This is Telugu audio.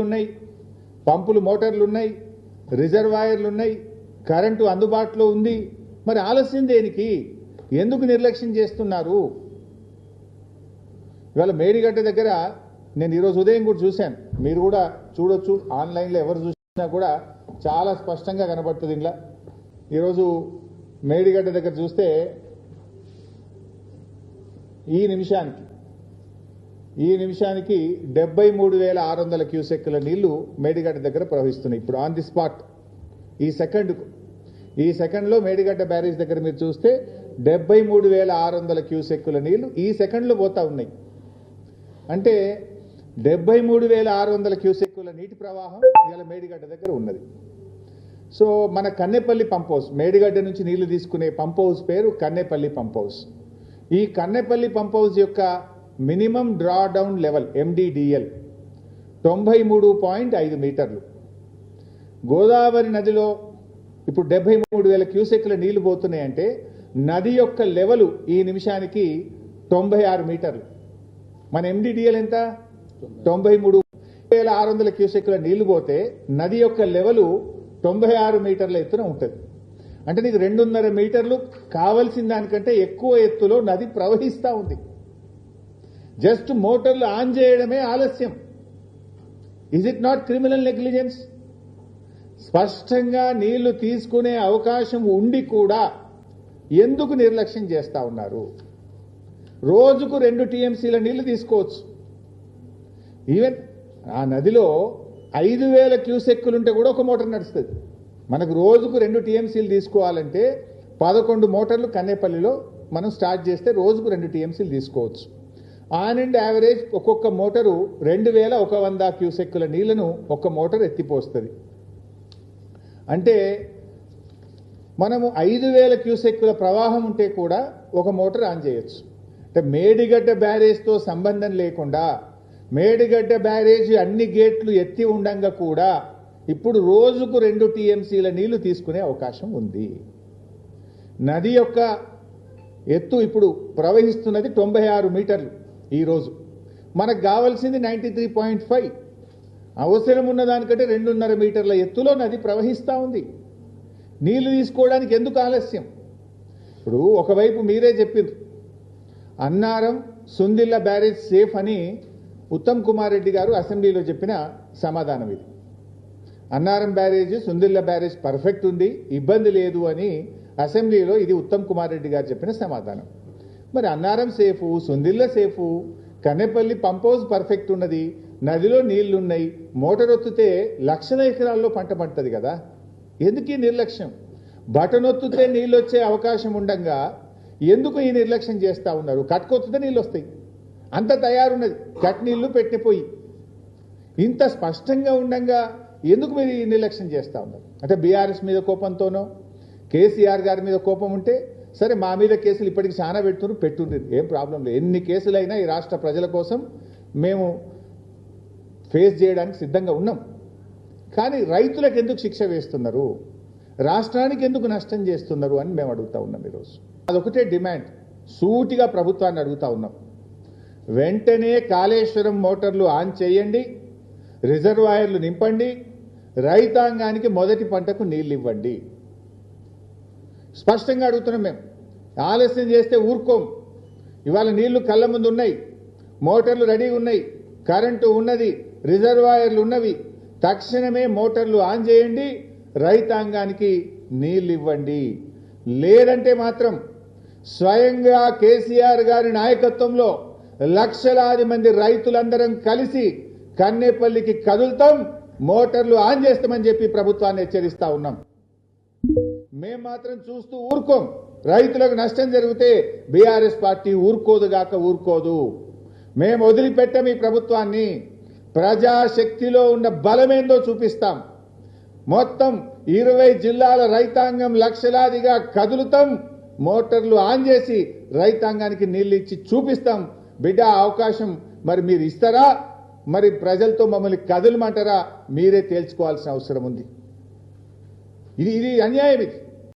ఉన్నాయి పంపులు మోటార్లు ఉన్నాయి రిజర్వాయర్లు ఉన్నాయి కరెంటు అందుబాటులో ఉంది. మరి ఆలస్యం దేనికి? ఎందుకు నిర్లక్ష్యం చేస్తున్నారు? ఇవాళ మేడిగడ్డ దగ్గర నేను ఈరోజు ఉదయం కూడా చూశాను. మీరు కూడా చూడొచ్చు. ఆన్లైన్లో ఎవరు చూసినా కూడా చాలా స్పష్టంగా కనబడుతుంది ఇంట్లో ఈరోజు మేడిగడ్డ దగ్గర చూస్తే ఈ నిమిషానికి ఈ నిమిషానికి డెబ్బై మూడు వేల ఆరు వందల క్యూసెక్కుల నీళ్ళు మేడిగడ్డ దగ్గర ప్రవహిస్తున్నాయి. ఇప్పుడు ఆన్ ది స్పాట్ ఈ సెకండ్కు. ఈ సెకండ్లో మేడిగడ్డ బ్యారేజ్ దగ్గర మీరు చూస్తే డెబ్బై మూడు వేల ఆరు వందల క్యూసెక్కుల నీళ్ళు ఈ సెకండ్లో పోతా ఉన్నాయి. అంటే డెబ్బై మూడు వేల ఆరు వందల క్యూసెక్కుల నీటి ప్రవాహం ఇవాళ మేడిగడ్డ దగ్గర ఉన్నది. సో మన కన్నెపల్లి పంప్ హౌస్ మేడిగడ్డ నుంచి నీళ్ళు తీసుకునే పంప్ హౌస్ పేరు కన్నెపల్లి పంప్ హౌస్ ఈ కన్నెపల్లి పంప్ హౌస్ యొక్క minimum draw down level MDDL తొంభై మూడు పాయింట్ ఐదు మీటర్లు. గోదావరి నదిలో ఇప్పుడు డెబ్బై మూడు వేల క్యూసెక్ల నీళ్ళు పోతున్నాయంటే నది యొక్క లెవెలు ఈ నిమిషానికి తొంభై ఆరు మీటర్లు. మన ఎండిడిఎల్ ఎంత? తొంభై మూడు వేల ఆరు వందల క్యూసెక్ల నీళ్ళు పోతే నది యొక్క లెవెలు తొంభై ఆరు మీటర్ల ఎత్తున ఉంటుంది. అంటే నీకు రెండున్నర మీటర్లు కావలసిన దానికంటే ఎక్కువ ఎత్తులో నది ప్రవహిస్తూ ఉంది. జస్ట్ మోటార్లు ఆన్ చేయడమే ఆలస్యం. Is it not criminal negligence స్పష్టంగా నీళ్ళు తీసుకునే అవకాశం ఉండి కూడా ఎందుకు నిర్లక్ష్యం చేస్తా ఉన్నారు? రోజుకు రెండు టీఎంసీల నీళ్ళు తీసుకోవచ్చు. ఈవెన్ ఆ నదిలో ఐదు వేల క్యూసెక్కులుంటే కూడా ఒక మోటార్ నడుస్తుంది. మనకు రోజుకు రెండు టీఎంసీలు తీసుకోవాలంటే పదకొండు మోటార్లు కన్నేపల్లిలో మనం స్టార్ట్ చేస్తే రోజుకు రెండు టీఎంసీలు తీసుకోవచ్చు. ఆన్ అండ్ యావరేజ్ ఒక్కొక్క మోటారు రెండు వేల ఒక వంద క్యూసెక్కుల నీళ్ళను ఒక్క మోటార్ ఎత్తిపోస్తుంది. అంటే మనము ఐదు వేల క్యూసెక్కుల ప్రవాహం ఉంటే కూడా ఒక మోటార్ ఆన్ చేయొచ్చు. అంటే మేడిగడ్డ బ్యారేజ్తో సంబంధం లేకుండా మేడిగడ్డ బ్యారేజ్ అన్ని గేట్లు ఎత్తి ఉండంగా కూడా ఇప్పుడు రోజుకు రెండు టీఎంసీల నీళ్ళు తీసుకునే అవకాశం ఉంది. నది యొక్క ఎత్తు ఇప్పుడు ప్రవహిస్తున్నది తొంభై ఆరు మీటర్లు. ఈరోజు మనకు కావాల్సింది నైంటీ త్రీ పాయింట్ ఫైవ్. అవసరం ఉన్న దానికంటే రెండున్నర మీటర్ల ఎత్తులో నది ప్రవహిస్తూ ఉంది. నీళ్ళు తీసుకోవడానికి ఎందుకు ఆలస్యం? ఇప్పుడు ఒకవైపు మీరే చెప్పిండ్రు అన్నారం సుందిల్ల బ్యారేజ్ సేఫ్ అని ఉత్తమ్ కుమార్ రెడ్డి గారు అసెంబ్లీలో చెప్పిన సమాధానం ఇది. Annaram barrage Sundilla barrage perfect ఉంది ఇబ్బంది లేదు అని అసెంబ్లీలో ఇది ఉత్తమ్ కుమార్ రెడ్డి గారు చెప్పిన సమాధానం. మరి Annaram safe Sundilla safe Kannepalli pump house perfect ఉన్నది నదిలో నీళ్ళున్నాయి మోటార్ ఒత్తితే లక్షల ఎకరాల్లో పంట పండుతుంది కదా. ఎందుకు ఈ నిర్లక్ష్యం? బటన్ ఒత్తితే నీళ్ళు వచ్చే అవకాశం ఉండగా ఎందుకు ఈ నిర్లక్ష్యం చేస్తూ ఉన్నారు? కట్టుకొత్తితే నీళ్ళు వస్తాయి అంత తయారున్నది. కట్ నీళ్ళు పెట్టిపోయి ఇంత స్పష్టంగా ఉండంగా ఎందుకు మీరు ఈ నిర్లక్ష్యం చేస్తూ ఉన్నారు? అంటే బీఆర్ఎస్ మీద కోపంతోనో కేసీఆర్ గారి మీద కోపం ఉంటే సరే మా మీద కేసులు ఇప్పటికి చాలా పెడుతున్నారు పెట్టుండ్రి. ఏం ప్రాబ్లం లేదు. ఎన్ని కేసులైనా ఈ రాష్ట్ర ప్రజల కోసం మేము ఫేస్ చేయడానికి సిద్ధంగా ఉన్నాం. కానీ రైతులకు ఎందుకు శిక్ష వేస్తున్నారు? రాష్ట్రానికి ఎందుకు నష్టం చేస్తున్నారు అని మేము అడుగుతా ఉన్నాం ఈరోజు. అదొకటే డిమాండ్. సూటిగా ప్రభుత్వాన్ని అడుగుతా ఉన్నాం. వెంటనే కాళేశ్వరం మోటార్లు ఆన్ చేయండి రిజర్వాయర్లు నింపండి రైతాంగానికి మొదటి పంటకు నీళ్ళు ఇవ్వండి. స్పష్టంగా అడుగుతున్నాం మేము. ఆలస్యం చేస్తే ఊరుకోం. ఇవాళ నీళ్ళు కళ్ళ ముందు ఉన్నాయి. మోటార్లు రెడీగా ఉన్నాయి. కరెంటు ఉన్నది. రిజర్వాయర్లు ఉన్నవి. తక్షణమే మోటార్లు ఆన్ చేయండి. రైతాంగానికి నీళ్ళు ఇవ్వండి. లేదంటే మాత్రం స్వయంగా కేసీఆర్ గారి నాయకత్వంలో లక్షలాది మంది రైతులందరం కలిసి కన్నేపల్లికి కదులుతాం. మోటార్లు ఆన్ చేస్తామని చెప్పి ప్రభుత్వాన్ని హెచ్చరిస్తా ఉన్నాం. మేము మాత్రం చూస్తూ ఊరుకోం. రైతులకు నష్టం జరిగితే బీఆర్ఎస్ పార్టీ ఊరుకోదు గాక ఊరుకోదు. మేము వదిలిపెట్టాం ఈ ప్రభుత్వాన్ని. ప్రజాశక్తిలో ఉన్న బలమేందో చూపిస్తాం. మొత్తం ఇరవై జిల్లాల రైతాంగం లక్షలాదిగా కదులుతాం. మోటార్లు ఆన్ చేసి రైతాంగానికి నీళ్ళు ఇచ్చి చూపిస్తాం. బిడ్డ అవకాశం మరి మీరు ఇస్తారా? మరి ప్రజలతో మమ్మల్ని కదలమంటారా? మీరే తేల్చుకోవాల్సిన అవసరం ఉంది. ఇది ఇది అన్యాయం ఇది.